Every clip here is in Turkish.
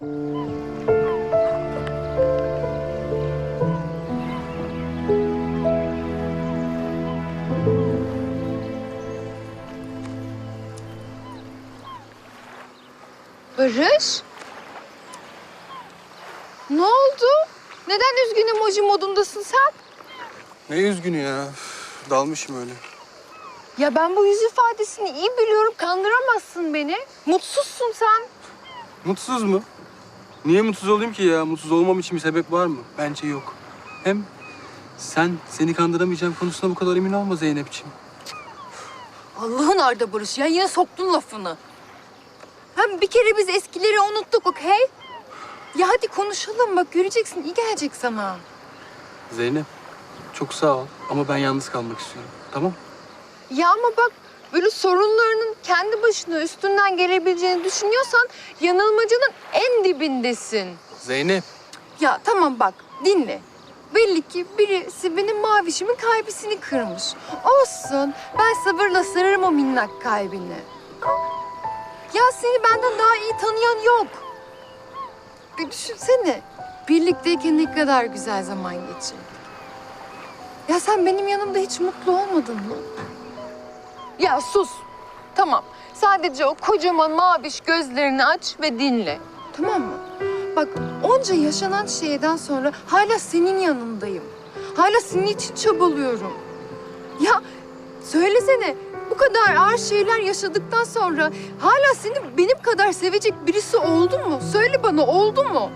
Barış? Ne oldu? Neden üzgün emoji modundasın sen? Ne üzgünü ya. Üf, Dalmışım öyle. Ya ben bu yüz ifadesini iyi biliyorum. Kandıramazsın beni. Mutsuzsun sen. Mutsuz mu? Niye mutsuz olayım ki ya? Mutsuz olmam için bir sebep var mı? Bence yok. Hem sen seni kandıramayacağım konusunda bu kadar emin olma Zeynep'ciğim. Allah'ın arda Barış ya. Yine soktun lafını. Hem bir kere biz eskileri unuttuk okey? Ya hadi konuşalım bak göreceksin iyi gelecek sana. Zeynep, çok sağ ol ama ben yalnız kalmak istiyorum. Tamam? Ya ama bak böyle sorunlarının kendi başına üstünden gelebileceğini düşünüyorsan yanılmacının en dibindesin. Zeynep. Ya tamam bak dinle. Belli ki birisi benim mavişimin kalbisini kırmış. Olsun ben sabırla sararım o minnak kalbini. Ya seni benden daha iyi tanıyan yok. Bir düşünsene. Birlikteyken ne kadar güzel zaman geçirdik. Ya sen benim yanımda hiç mutlu olmadın mı? Ya sus. Tamam. Sadece o kocaman maviş gözlerini aç ve dinle. Tamam mı? Bak onca yaşanan şeyden sonra hala senin yanındayım. Hala senin için çabalıyorum. Ya söylesene bu kadar ağır şeyler yaşadıktan sonra hala seni benim kadar sevecek birisi oldu mu? Söyle bana oldu mu?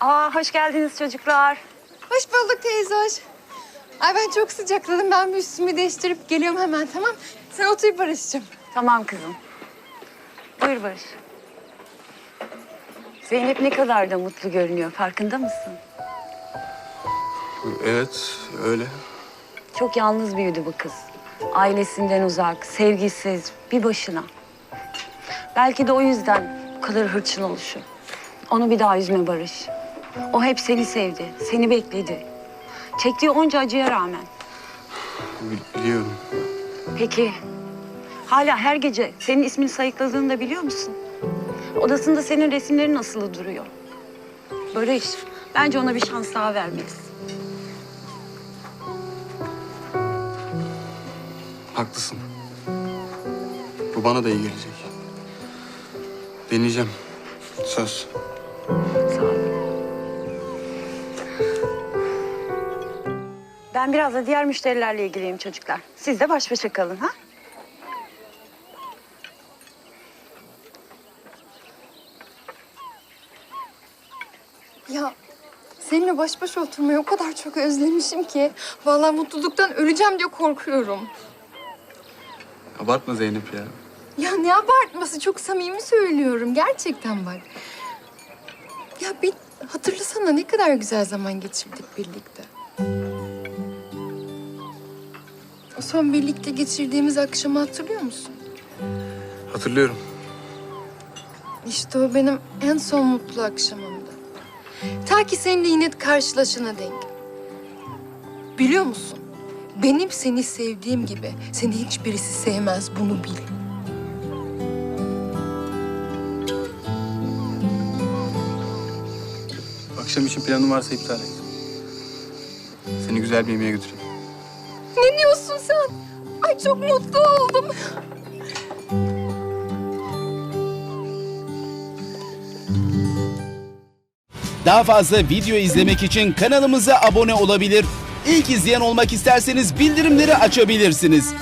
Aa, hoş geldiniz çocuklar. Hoş bulduk teyze hoş. Ay ben çok sıcakladım. Ben bir üstümü değiştirip geliyorum hemen tamam. Sen otur Barış'cığım. Tamam kızım. Buyur Barış. Zeynep ne kadar da mutlu görünüyor. Farkında mısın? Evet, öyle. Çok yalnız büyüdü bu kız. Ailesinden uzak, sevgisiz, bir başına. Belki de o yüzden bu kadar hırçın oluşu. Onu bir daha üzme Barış. O hep seni sevdi, seni bekledi. Çektiği onca acıya rağmen. Bil- biliyorum. Peki hala her gece senin ismini sayıkladığını da biliyor musun? Odasında senin resimlerin asılı duruyor. Barış, bence ona bir şans daha vermelisin. Haklısın. Bu bana da iyi gelecek. Deneyeceğim. Söz. Sağ ol. Ben biraz da diğer müşterilerle ilgiliyim çocuklar. Siz de baş başa kalın ha? Ya seninle baş başa oturmayı o kadar çok özlemişim ki. Vallahi mutluluktan öleceğim diye korkuyorum. Abartma Zeynep ya. Ya ne abartması çok samimi söylüyorum gerçekten bak. Ya bir hatırlasana ne kadar güzel zaman geçirdik birlikte. O son birlikte geçirdiğimiz akşamı hatırlıyor musun? Hatırlıyorum. İşte o benim en son mutlu akşamımdı. Ta ki seninle yine karşılaşana denk. Biliyor musun? Benim seni sevdiğim gibi seni hiçbirisi sevmez bunu bil. Akşam için planın varsa iptal et. Seni güzel bir yemeğe götüreyim. Ne diyorsun sen? Ay çok mutlu oldum. Daha fazla video izlemek için kanalımıza abone olabilir. İlk izleyen olmak isterseniz bildirimleri açabilirsiniz.